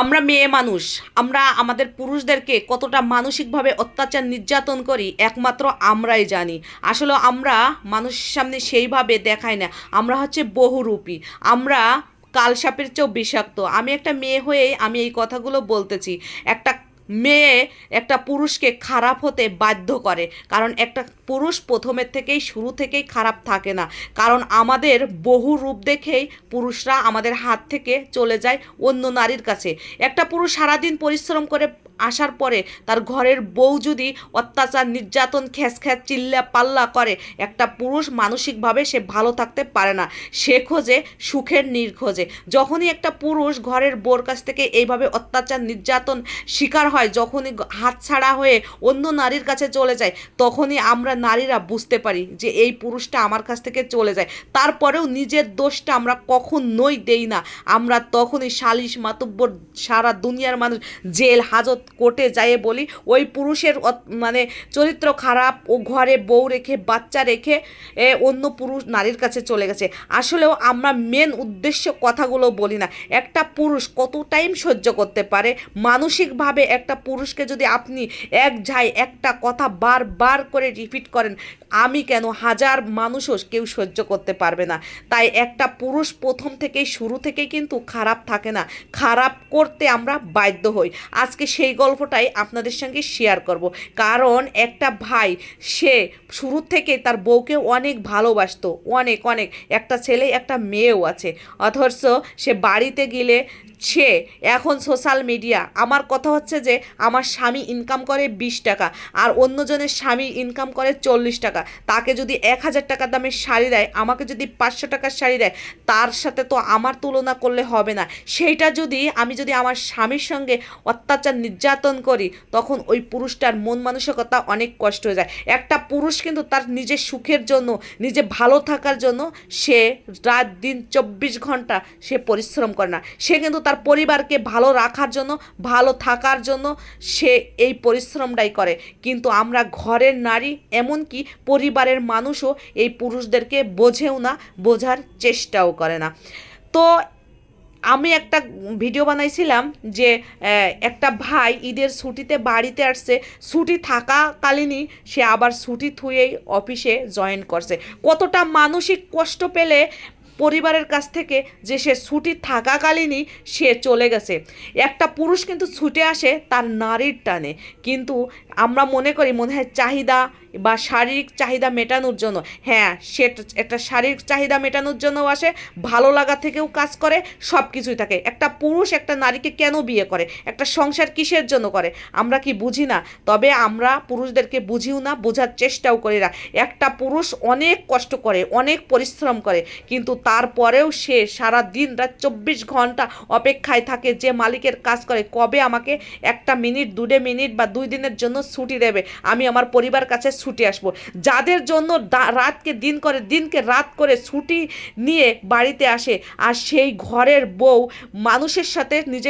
আমরা মেয়ে মানুষ, আমরা আমাদের পুরুষদেরকে কতটা মানসিকভাবে অত্যাচার নির্যাতন করি একমাত্র আমরাই জানি। আসলে আমরা মানুষের সামনে সেইভাবে দেখাই না, আমরা হচ্ছে বহুরূপী, আমরা কালসাপের চেয়েও বিষাক্ত। আমি একটা মেয়ে হয়ে আমি এই কথাগুলো বলতেছি। একটা মেয়ে একটা পুরুষকে খারাপ হতে বাধ্য করে। কারণ একটা পুরুষ প্রথমের থেকেই, শুরু থেকেই খারাপ থাকে না। কারণ আমাদের বহু রূপ দেখেই পুরুষরা আমাদের হাত থেকে চলে যায় অন্য নারীর কাছে। একটা পুরুষ সারাদিন পরিশ্রম করে আসার পরে তার ঘরের বউ যদি অত্যাচার, নির্যাতন খ্যাস চিল্লা পাল্লা করে, একটা পুরুষ মানসিকভাবে সে ভালো থাকতে পারে না। সে খোঁজে সুখের নির্খোঁজে যখনই একটা পুরুষ ঘরের বোর কাছ থেকে এইভাবে অত্যাচার, নির্যাতন শিকার হয় যখনই গ- হাতছাড়া হয়ে অন্য নারীর কাছে চলে যায়, তখনই আমরা নারীরা বুঝতে পারি যে এই পুরুষটা আমার কাছ থেকে চলে যায়। তারপরেও নিজের দোষটা আমরা কখনোই দেই না। আমরা তখনই সালিশ মাতুব্বর সারা দুনিয়ার মানুষ জেল, হাজত, কোর্টে যায় বলি, ওই পুরুষের মানে চরিত্র খারাপ, ও ঘরে বউ রেখে, বাচ্চা রেখে অন্য পুরুষ নারীর কাছে চলে গেছে। আসলেও আমরা মেন উদ্দেশ্য কথাগুলো বলি না। একটা পুরুষ কত টাইম সহ্য করতে পারে? মানসিকভাবে একটা পুরুষকে যদি আপনি এক ঝাই একটা কথা বারবার করে রিপিট করেন, আমি কেন হাজার মানুষও কেউ সহ্য করতে পারবে না। তাই একটা পুরুষ প্রথম থেকেই, শুরু থেকেই কিন্তু খারাপ থাকে না। খারাপ করতে আমরা বাধ্য হই। আজকে সেই গল্পটাই আপনাদের সঙ্গে শেয়ার করব। কারণ একটা ভাই, সে শুরু থেকে তার বউকে অনেক ভালোবাসতো। অনেক অনেক। একটা ছেলে, একটা মেয়েও আছে। অথচ সে বাড়িতে গেলে, সে এখন সোশ্যাল মিডিয়া আমার কথা হচ্ছে যে আমার স্বামী ইনকাম করে বিশ টাকা আর অন্যজনের স্বামী ইনকাম করে চল্লিশ টাকা। তাকে যদি এক হাজার টাকা দামের শাড়ি দেয়, আমাকে যদি পাঁচশো টাকার শাড়ি দেয়, তার সাথে তো আমার তুলনা করলে হবে না। সেইটা যদি আমি যদি আমার স্বামীর সঙ্গে অত্যাচার নির্যাতন করি, তখন ওই পুরুষটার মন মানসিকতা অনেক কষ্ট হয়ে যায়। একটা পুরুষ কিন্তু তার নিজের সুখের জন্য, নিজে ভালো থাকার জন্য সে রাত দিন চব্বিশ ঘণ্টা সে পরিশ্রম করে না। সে কিন্তু তার পরিবারকে ভালো রাখার জন্য, ভালো থাকার জন্য সে এই পরিশ্রমটাই করে। কিন্তু আমরা ঘরের নারী, এমনকি পরিবারের মানুষও এই পুরুষদেরকে বোঝেও না, বোঝার চেষ্টাও করে না। তো আমি একটা ভিডিও বানাইছিলাম যে একটা ভাই ঈদের ছুটিতে বাড়িতে আসছে, ছুটি থাকাকালীনই সে আবার ছুটি থুয়েই অফিসে জয়েন করছে। কতটা মানসিক কষ্ট পেলে পরিবারের কাছ থেকে যে সে ছুটি থাকাকালীনই সে চলে গেছে। একটা পুরুষ কিন্তু ছুটে আসে তার নারীর টানে। কিন্তু আমরা মনে করি মনে হয় চাহিদা বা শারীরিক চাহিদা মেটানোর জন্য। হ্যাঁ সে একটা শারীরিক চাহিদা মেটানোর জন্যও আসে, ভালো লাগা থেকেও কাজ করে সব কিছুই থাকে। একটা পুরুষ একটা নারীকে কেন বিয়ে করে? একটা সংসার কিসের জন্য করে? আমরা কি বুঝি না? তবে আমরা পুরুষদেরকে বুঝিও না, বোঝার চেষ্টাও করি না। একটা পুরুষ অনেক কষ্ট করে, অনেক পরিশ্রম করে, কিন্তু তারপরেও সে সারা দিন রাত চব্বিশ ঘণ্টা অপেক্ষায় থাকে যে মালিকের কাজ করে, কবে আমাকে একটা মিনিট, দুটো মিনিট বা দুই দিনের জন্য ছুটি দেবে? আমি আমার পরিবার কাছে ছুটি আসব। যাদের জন্য রাতকে দিন করে, দিনকে রাত করে ছুটি নিয়ে বাড়িতে আসে, আর সেই ঘরের বউ মানুষের সাথে নিজের